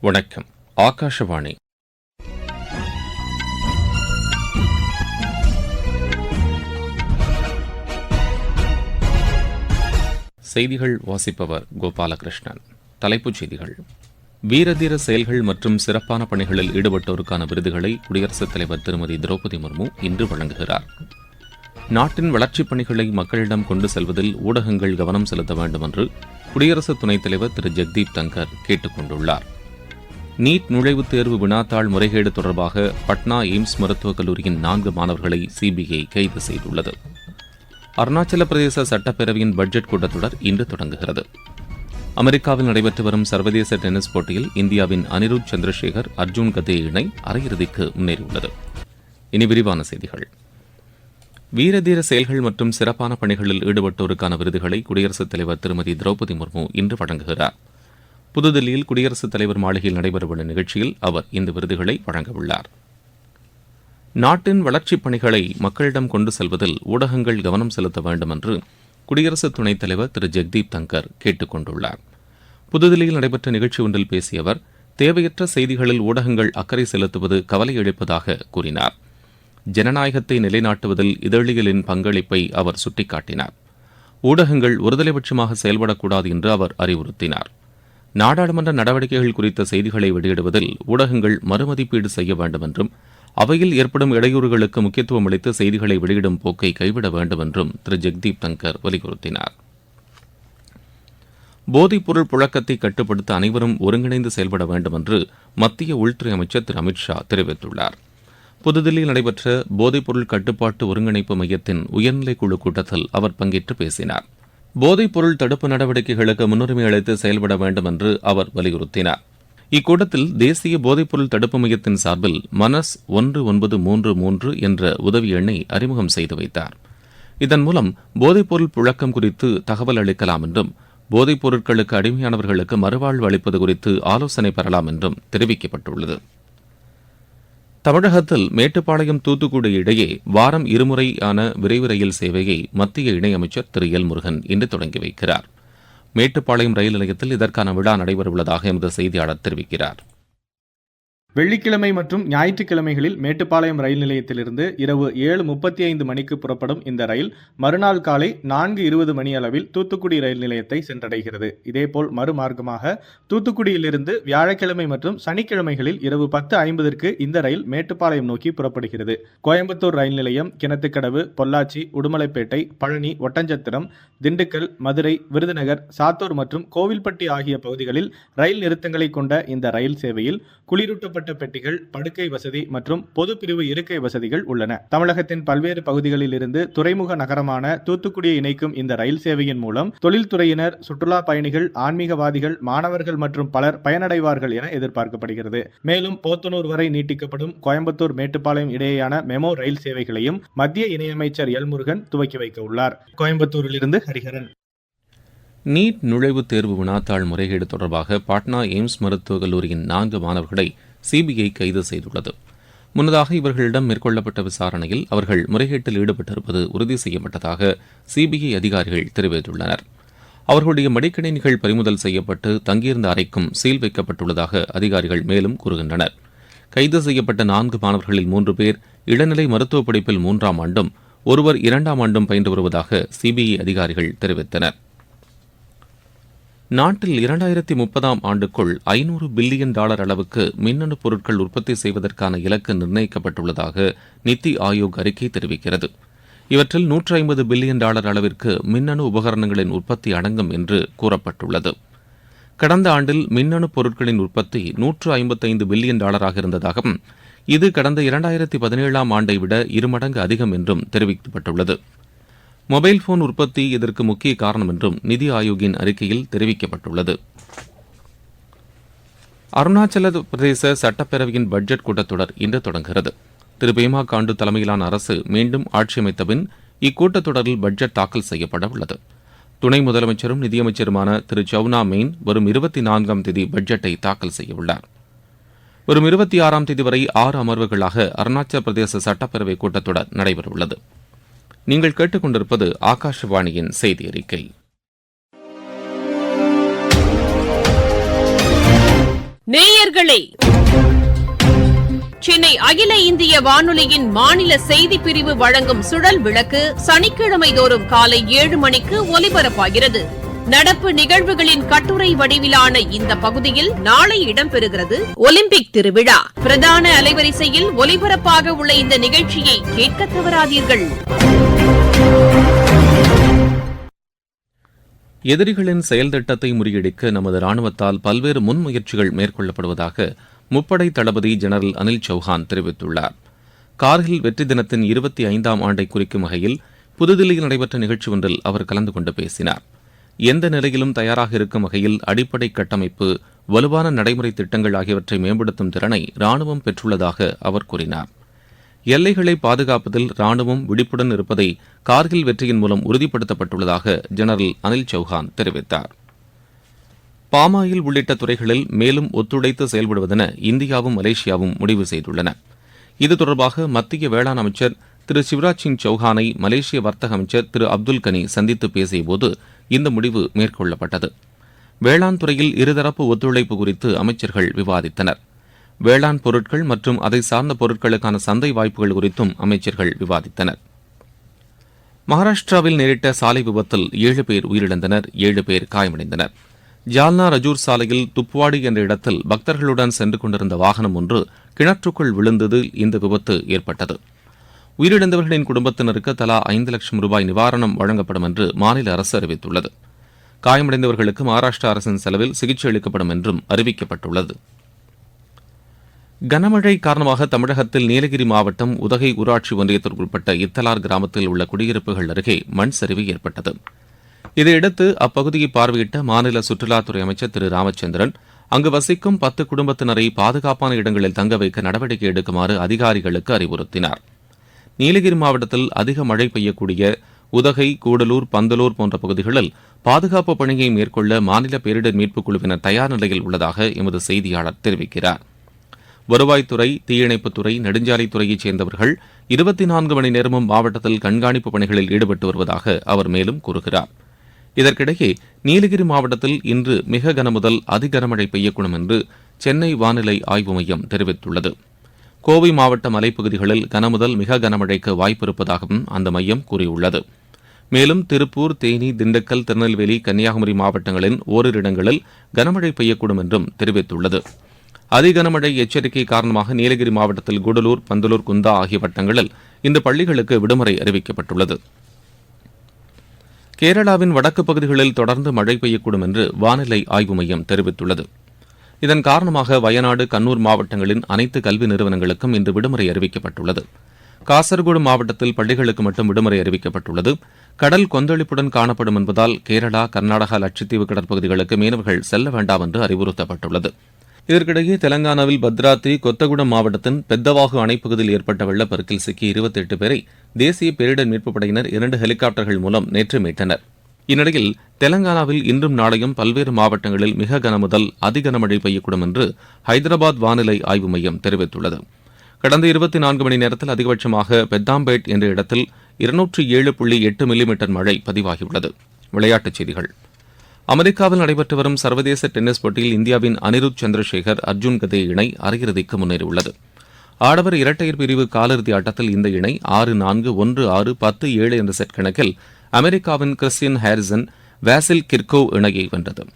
வணக்கம். ஆகாஷவாணி. செய்திகள் வாசிப்பவர் கோபாலகிருஷ்ணன். தலைப்புச் செய்திகள். வீரதீர செயல்கள் மற்றும் சிறப்பான பணிகளில் ஈடுபட்டோருக்கான விருதுகளை குடியரசுத் தலைவர் திருமதி திரௌபதி முர்மு இன்று வழங்குகிறார். நாட்டின் வளர்ச்சிப் பணிகளை மக்களிடம் கொண்டு செல்வதில் ஊடகங்கள் கவனம் செலுத்த வேண்டும் என்று குடியரசு துணைத் தலைவர் திரு. ஜெக்தீப் தங்கர் கேட்டுக் கொண்டுள்ளார் நீட் நுழைவுத் தேர்வு வினாத்தாள் முறைகேடு தொடர்பாக பட்னா எய்ம்ஸ் மருத்துவக் கல்லூரியின் நான்கு மாணவர்களை சிபிஐ கைது செய்துள்ளது. அருணாச்சல பிரதேச சட்டப்பேரவையின் பட்ஜெட் கூட்டத்தொடர் இன்று தொடங்குகிறது. அமெரிக்காவில் நடைபெற்று வரும் சர்வதேச டென்னிஸ் போட்டியில் இந்தியாவின் அனிருத் சந்திரசேகர் அர்ஜுன் கதே இணை அரையிறுதிக்கு முன்னேறியுள்ளது. இனி விரிவான செய்திகள். வீரதீர செயல்கள் மற்றும் சிறப்பான பணிகளில் ஈடுபட்டோருக்கான விருதுகளை குடியரசுத் தலைவர் திருமதி திரௌபதி முர்மு இன்று வழங்குகிறார். புதுதில்லியில் குடியரசுத் தலைவர் மாளிகையில் நடைபெறவுள்ள நிகழ்ச்சியில் அவர் இந்த விருதுகளை வழங்கவுள்ளார். நாட்டின் வளர்ச்சிப் பணிகளை மக்களிடம் கொண்டு செல்வதில் ஊடகங்கள் கவனம் செலுத்த வேண்டும் என்று குடியரசு துணைத் தலைவர் திரு. ஜெக்தீப் தங்கர் கேட்டுக் கொண்டுள்ளார். புதுதில்லியில் நடைபெற்ற நிகழ்ச்சி ஒன்றில் பேசிய அவர் தேவையற்ற செய்திகளில் ஊடகங்கள் அக்கறை செலுத்துவது கவலை அளிப்பதாக கூறினார். ஜனநாயகத்தை நிலைநாட்டுவதில் இதழியலின் பங்களிப்பை அவர் சுட்டிக்காட்டினார். ஊடகங்கள் ஒருதலைபட்சமாக செயல்படக்கூடாது என்று அவர் அறிவுறுத்தினார். நாடாளுமன்ற நடவடிக்கைகள் குறித்த செய்திகளை வெளியிடுவதில் ஊடகங்கள் மறுமதிப்பீடு செய்ய வேண்டும் என்றும் அவையில் ஏற்படும் இடையூறுகளுக்கு முக்கியத்துவம் அளித்து செய்திகளை வெளியிடும் போக்கை கைவிட வேண்டும் என்றும் திரு. ஜெக்தீப் தங்கர் வலியுறுத்தினார். போதைப்பொருள் புழக்கத்தை கட்டுப்படுத்த அனைவரும் ஒருங்கிணைந்து செயல்பட வேண்டும் என்று மத்திய உள்துறை அமைச்சர் திரு. அமித்ஷா தெரிவித்துள்ளார். புதுதில்லியில் நடைபெற்ற போதைப்பொருள் கட்டுப்பாட்டு ஒருங்கிணைப்பு மையத்தின் உயர்நிலை குழு கூட்டத்தில் அவர் பங்கேற்று பேசினார். போதைப் பொருள் தடுப்பு நடவடிக்கைகளுக்கு முன்னுரிமை அளித்து செயல்பட வேண்டும் என்று அவர் வலியுறுத்தினார். இக்கூட்டத்தில் தேசிய போதைப்பொருள் தடுப்பு மையத்தின் சார்பில் மனஸ் ஒன்று ஒன்பது மூன்று மூன்று என்ற உதவி எண்ணை அறிமுகம் செய்து வைத்தார். இதன் மூலம் போதைப்பொருள் புழக்கம் குறித்து தகவல் அளிக்கலாம் என்றும் போதைப் பொருட்களுக்கு அடிமையானவர்களுக்கு மறுவாழ்வு அளிப்பது குறித்து ஆலோசனை பெறலாம் என்றும் தெரிவிக்கப்பட்டுள்ளது. தமிழகத்தில் மேட்டுப்பாளையம் தூத்துக்குடி இடையே வாரம் இருமுறையான விரைவு ரயில் சேவையை மத்திய இணையமைச்சர் திரு எல் முருகன் இன்று தொடங்கி வைக்கிறார். மேட்டுப்பாளையம் ரயில் நிலையத்தில் இதற்கான விழா நடைபெறவுள்ளதாக எமது செய்தியாளர் தெரிவிக்கிறார். வெள்ளிக்கிழமை மற்றும் ஞாயிற்றுக்கிழமைகளில் மேட்டுப்பாளையம் ரயில் நிலையத்திலிருந்து இரவு ஏழு முப்பத்தி ஐந்து மணிக்கு புறப்படும் இந்த ரயில் மறுநாள் காலை நான்கு இருபது மணி அளவில் தூத்துக்குடி ரயில் நிலையத்தை சென்றடைகிறது. இதேபோல் மறுமார்க்கமாக தூத்துக்குடியிலிருந்து வியாழக்கிழமை மற்றும் சனிக்கிழமைகளில் இரவு பத்து ஐம்பதற்கு இந்த ரயில் மேட்டுப்பாளையம் நோக்கி புறப்படுகிறது. கோயம்புத்தூர் ரயில் நிலையம் கிணத்துக்கடவு பொள்ளாச்சி உடுமலைப்பேட்டை பழனி ஒட்டஞ்சத்திரம் திண்டுக்கல் மதுரை விருதுநகர் சாத்தூர் மற்றும் கோவில்பட்டி ஆகிய பகுதிகளில் ரயில் நிறுத்தங்களை கொண்ட இந்த ரயில் சேவையில் குளிரூட்டப்பட்ட பெட்டிகள் படுக்கை வசதி மற்றும் பொது பிரிவு இருக்கை வசதிகள் உள்ளன. தமிழகத்தின் பல்வேறு பகுதிகளில் இருந்து துறைமுக நகரமான தூத்துக்குடியை இணைக்கும் இந்த ரயில் சேவையின் மூலம் தொழில்துறையினர் சுற்றுலா பயணிகள் ஆன்மீகவாதிகள் மாணவர்கள் மற்றும் பலர் பயனடைவார்கள் என எதிர்பார்க்கப்படுகிறது. மேலும் போத்தனூர் வரை நீட்டிக்கப்படும் கோயம்புத்தூர் மேட்டுப்பாளையம் இடையேயான மெமோ ரயில் சேவைகளையும் மத்திய இணையமைச்சர் எல் முருகன் துவக்கி வைக்க உள்ளார். கோயம்புத்தூரிலிருந்து ஹரிஹரன். நீட் நுழைவுத் தேர்வு வினாத்தாள் முறைகேடு தொடர்பாக பாட்னா எய்ம்ஸ் மருத்துவக் கல்லூரியின் நான்கு மாணவர்களை சிபிஐ கைது செய்துள்ளது. முன்னதாக இவர்களிடம் மேற்கொள்ளப்பட்ட விசாரணையில் அவர்கள் முறைகேட்டில் ஈடுபட்டிருப்பது உறுதி செய்யப்பட்டதாக சிபிஐ அதிகாரிகள் தெரிவித்துள்ளனர். அவர்களுடைய மடிக்கணினிகள் பறிமுதல் செய்யப்பட்டு தங்கியிருந்த அறைக்கும் சீல் வைக்கப்பட்டுள்ளதாக அதிகாரிகள் மேலும் கூறுகின்றனர். கைது செய்யப்பட்ட நான்கு மாணவர்களில் மூன்று பேர் இளநிலை மருத்துவ படிப்பில் மூன்றாம் ஆண்டும் ஒருவர் இரண்டாம் ஆண்டும் பயின்று வருவதாக சிபிஐ அதிகாரிகள் தெரிவித்தனர். நாட்டில் இரண்டாயிரத்தி முப்பதாம் ஆண்டுக்குள் ஐநூறு பில்லியன் டாலர் அளவுக்கு மின்னணு பொருட்கள் உற்பத்தி செய்வதற்கான இலக்கு நிர்ணயிக்கப்பட்டுள்ளதாக நித்தி ஆயோக் அறிக்கை தெரிவிக்கிறது. இவற்றில் நூற்று ஐம்பது பில்லியன் டாலர் அளவிற்கு மின்னணு உபகரணங்களின் உற்பத்தி அடங்கும் என்று கூறப்பட்டுள்ளது. கடந்த ஆண்டில் மின்னணு பொருட்களின் உற்பத்தி நூற்று ஐம்பத்தைந்து பில்லியன் டாலராக இருந்ததாகவும் இது கடந்த இரண்டாயிரத்தி பதினேழாம் ஆண்டை விட இருமடங்கு அதிகம் என்றும் தெரிவிக்கப்பட்டுள்ளது. மொபைல் போன் உற்பத்தி இதற்கு முக்கிய காரணம் என்றும் நிதி ஆயோக்கின் அறிக்கையில் தெரிவிக்கப்பட்டுள்ளது. அருணாச்சல பிரதேச சட்டப்பேரவையின் பட்ஜெட் கூட்டத்தொடர் இன்று தொடங்குகிறது. திரு பேமா காண்டு தலைமையிலான அரசு மீண்டும் ஆட்சி பின் இக்கூட்டத்தொடரில் பட்ஜெட் தாக்கல் செய்யப்பட உள்ளது. துணை முதலமைச்சரும் நிதியமைச்சருமான திரு. சவுனா மெயின் வரும் இருபத்தி நான்காம் தேதி பட்ஜெட்டை தாக்கல் செய்யவுள்ளார் வரும் இருபத்தி ஆறாம் தேதி வரை ஆறு அமர்வுகளாக அருணாச்சல பிரதேச சட்டப்பேரவை கூட்டத்தொடர் நடைபெறவுள்ளது. நீங்கள் கேட்டுக்கொண்டிருப்பது ஆகாஷவாணியின் செய்தி அறிக்கை நேயர்களே சென்னை அகில இந்திய வானொலியின் மாநில செய்தி பிரிவு வழங்கும் சுழல் விளக்கு சனிக்கிழமை தோறும் காலை ஏழு மணிக்கு ஒலிபரப்பாகிறது. நடப்பு நிகழ்வுகளின் கட்டுரை வடிவிலான இந்த பகுதியில் நாளை இடம்பெறுகிறது ஒலிம்பிக் திருவிழா. பிரதான அலைவரிசையில் ஒலிபரப்பாக உள்ள இந்த நிகழ்ச்சியை கேட்க தவறாதீர்கள். எதிரிகளின் செயல் திட்டத்தை முறியடிக்க நமது ராணுவத்தால் பல்வேறு முன்முயற்சிகள் மேற்கொள்ளப்படுவதாக முப்படை தளபதி ஜெனரல் அனில் சௌஹான் தெரிவித்துள்ளார். கார்கில் வெற்றி தினத்தின் இருபத்தி ஐந்தாம் ஆண்டை குறிக்கும் வகையில் புதுதில்லியில் நடைபெற்ற நிகழ்ச்சி ஒன்றில் அவர் கலந்து கொண்டு பேசினார். எந்த நிலையிலும் தயாராக இருக்கும் வகையில் அடிப்படை கட்டமைப்பு வலுவான நடைமுறை திட்டங்கள் ஆகியவற்றை மேம்படுத்தும் திறனை ராணுவம் பெற்றுள்ளதாக அவர் கூறினார். எல்லைகளை பாதுகாப்பதில் ராணுவம் விழிப்புடன் இருப்பதை கார்கில் வெற்றியின் மூலம் உறுதிப்படுத்தப்பட்டுள்ளதாக ஜெனரல் அனில் சௌஹான் தெரிவித்தார். பாமாயில் உள்ளிட்ட துறைகளில் மேலும் ஒத்துழைத்து செயல்படுவதென இந்தியாவும் மலேசியாவும் முடிவு செய்துள்ளன. இது தொடர்பாக மத்திய வேளாண் அமைச்சர் திரு சிவராஜ் சிங் சௌஹானை மலேசிய வர்த்தக அமைச்சர் திரு அப்துல் கனி சந்தித்து பேசியபோது இந்த முடிவு மேற்கொள்ளப்பட்டது. வேளாண் துறையில் இருதரப்பு ஒத்துழைப்பு குறித்து அமைச்சர்கள் விவாதித்தனர். வேளாண் பொருட்கள் மற்றும் அதை சார்ந்த பொருட்களுக்கான சந்தை வாய்ப்புகள் குறித்தும் அமைச்சர்கள் விவாதித்தனர். மகாராஷ்டிராவில் நேரிட்ட சாலை விபத்தில் ஏழு பேர் உயிரிழந்தனர் ஏழு பேர் காயமடைந்தனர். ஜால்னா ரஜூர் சாலையில் துப்வாடி என்ற இடத்தில் பக்தர்களுடன் சென்று கொண்டிருந்த வாகனம் ஒன்று கிணற்றுக்குள் விழுந்ததில் இந்த விபத்து ஏற்பட்டது. உயிரிழந்தவர்களின் குடும்பத்தினருக்கு தலா ஐந்து லட்சம் ரூபாய் நிவாரணம் வழங்கப்படும் என்று மாநில அரசு அறிவித்துள்ளது. காயமடைந்தவர்களுக்கு மகாராஷ்டிரா அரசின் செலவில் சிகிச்சை அளிக்கப்படும் என்றும் அறிவிக்கப்பட்டுள்ளது. கனமழை காரணமாக தமிழகத்தில் நீலகிரி மாவட்டம் உதகை ஊராட்சி ஒன்றியத்திற்குட்பட்ட இத்தலார் கிராமத்தில் உள்ள குடியிருப்புகள் அருகே மண் சரிவு ஏற்பட்டது. இதையடுத்து அப்பகுதியை பார்வையிட்ட மாநில சுற்றுலாத்துறை அமைச்சர் திரு ராமச்சந்திரன் அங்கு வசிக்கும் பத்து குடும்பத்தினரை பாதுகாப்பான இடங்களில் தங்க வைக்க நடவடிக்கை எடுக்குமாறு அதிகாரிகளுக்கு அறிவுறுத்தினார். நீலகிரி மாவட்டத்தில் அதிக மழை பெய்யக்கூடிய உதகை கூடலூர் பந்தலூர் போன்ற பகுதிகளில் பாதுகாப்பு பணியை மேற்கொள்ள மாநில பேரிடர் மீட்புக் குழுவினர் தயார் நிலையில் உள்ளதாக எமது செய்தியாளர் தெரிவிக்கிறார். வருவாய்த்துறை தீயணைப்புத்துறை நெடுஞ்சாலைத்துறையைச் சேர்ந்தவர்கள் இருபத்தி நான்கு மணி நேரமும் மாவட்டத்தில் கண்காணிப்பு பணிகளில் ஈடுபட்டு வருவதாக அவர் மேலும் கூறுகிறார். இதற்கிடையே நீலகிரி மாவட்டத்தில் இன்று மிக கனமுதல் அதிகனமழை பெய்யக்கூடும் என்று சென்னை வானிலை ஆய்வு மையம் தெரிவித்துள்ளது. கோவை மாவட்ட மலைப்பகுதிகளில் கனமுதல் மிக கனமழைக்கு வாய்ப்பிருப்பதாகவும் அந்த மையம் கூறியுள்ளது. மேலும் திருப்பூர் தேனி திண்டுக்கல் திருநெல்வேலி கன்னியாகுமரி மாவட்டங்களின் ஓரிரு இடங்களில் கனமழை பெய்யக்கூடும் என்றும் தெரிவித்துள்ளது. அதிகனமழை எச்சரிக்கை காரணமாக நீலகிரி மாவட்டத்தில் கூடலூர் பந்தலூர் குந்தா ஆகிய வட்டங்களில் இன்று பள்ளிகளுக்கு விடுமுறை அறிவிக்கப்பட்டுள்ளது. கேரளாவின் வடக்கு பகுதிகளில் தொடர்ந்து மழை பெய்யக்கூடும் என்று வானிலை ஆய்வு மையம் தெரிவித்துள்ளது. இதன் காரணமாக வயநாடு கண்ணூர் மாவட்டங்களின் அனைத்து கல்வி நிறுவனங்களுக்கும் இன்று விடுமுறை அறிவிக்கப்பட்டுள்ளது. காசர்கோடு மாவட்டத்தில் பள்ளிகளுக்கு மட்டும் விடுமுறை அறிவிக்கப்பட்டுள்ளது. கடல் கொந்தளிப்புடன் காணப்படும் என்பதால் கேரளா கர்நாடகா லட்சத்தீவு கடற்பகுதிகளுக்கு மீனவர்கள் செல்ல வேண்டாம் என்று அறிவுறுத்தப்பட்டுள்ளது. இதற்கிடையே தெலங்கானாவில் பத்ராத்தி கொத்தகுடம் மாவட்டத்தின் பெத்தவாகு அணைப்பகுதியில் ஏற்பட்ட வெள்ளப்பெருக்கில் சிக்கி இருபத்தி எட்டு பேரை தேசிய பேரிடர் மீட்புப் படையினர் இரண்டு ஹெலிகாப்டர்கள் மூலம் நேற்று மீட்டனர். இந்நிலையில் தெலங்கானாவில் இன்றும் நாளையும் பல்வேறு மாவட்டங்களில் மிக கனமுதல் அதிகனமழை பெய்யக்கூடும் என்று ஹைதராபாத் வானிலை ஆய்வு மையம் தெரிவித்துள்ளது. கடந்த இருபத்தி நான்கு மணி நேரத்தில் அதிகபட்சமாக பெத்தாம்பேட் என்ற இடத்தில் இருநூற்றி ஏழு புள்ளி எட்டு மில்லிமீட்டர் மழை பதிவாகியுள்ளது. விளையாட்டுச் செய்திகள். அமெரிக்காவில் நடைபெற்று வரும் சர்வதேச டென்னிஸ் போட்டியில் இந்தியாவின் அனிருத் சந்திரசேகர் அர்ஜுன் கதே இணை அரையிறுதிக்கு முன்னேறியுள்ளது. ஆடவர் இரட்டையர் பிரிவு காலிறுதி ஆட்டத்தில் இந்த இணை ஆறு நான்கு ஒன்று ஆறு பத்து ஏழு என்ற செட் கணக்கில் அமெரிக்காவின் கிறிஸ்டியன் ஹாரிசன் வேசில் கிர்கோவ் இணையை வென்றது.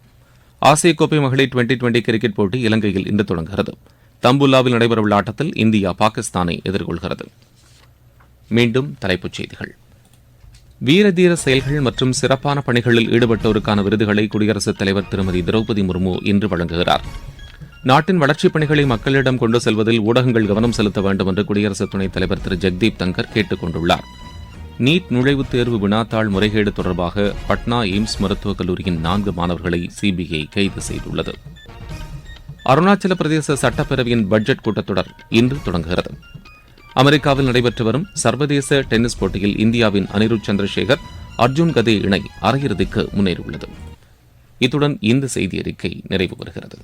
ஆசிய கோப்பை மகளிர் டுவெண்டி டுவெண்டி கிரிக்கெட் போட்டி இலங்கையில் இன்று தொடங்குகிறது. தம்புல்லாவில் நடைபெறவுள்ள ஆட்டத்தில் இந்தியா பாகிஸ்தானை எதிர்கொள்கிறது. மீண்டும் தலைப்புச் செய்திகள். வீரதீர செயல்கள் மற்றும் சிறப்பான பணிகளில் ஈடுபட்டோருக்கான விருதுகளை குடியரசுத் தலைவர் திருமதி திரௌபதி முர்மு இன்று வழங்குகிறார். நாட்டின் வளர்ச்சிப் பணிகளை மக்களிடம் கொண்டு செல்வதில் ஊடகங்கள் கவனம் செலுத்த வேண்டும் என்று குடியரசு துணைத் தலைவர் திரு. ஜெக்தீப் தங்கர் கேட்டுக் கொண்டுள்ளாா் நீட் நுழைவுத் தேர்வு வினாத்தாள் முறைகேடு தொடர்பாக பட்னா எய்ம்ஸ் மருத்துவக் கல்லூரியின் நான்கு மாணவர்களை சிபிஐ கைது செய்துள்ளது. அருணாச்சல பிரதேச சட்டப்பேரவையின் பட்ஜெட் கூட்டத்தொடர் இன்று தொடங்குகிறது. அமெரிக்காவில் நடைபெற்று வரும் சர்வதேச டென்னிஸ் போட்டியில் இந்தியாவின் அனிருத் சந்திரசேகர் அர்ஜுன் கதே இணை அரையிறுதிக்கு முன்னேறியுள்ளது. இத்துடன் இந்த செய்தி அறிக்கை நிறைவு பெறுகிறது.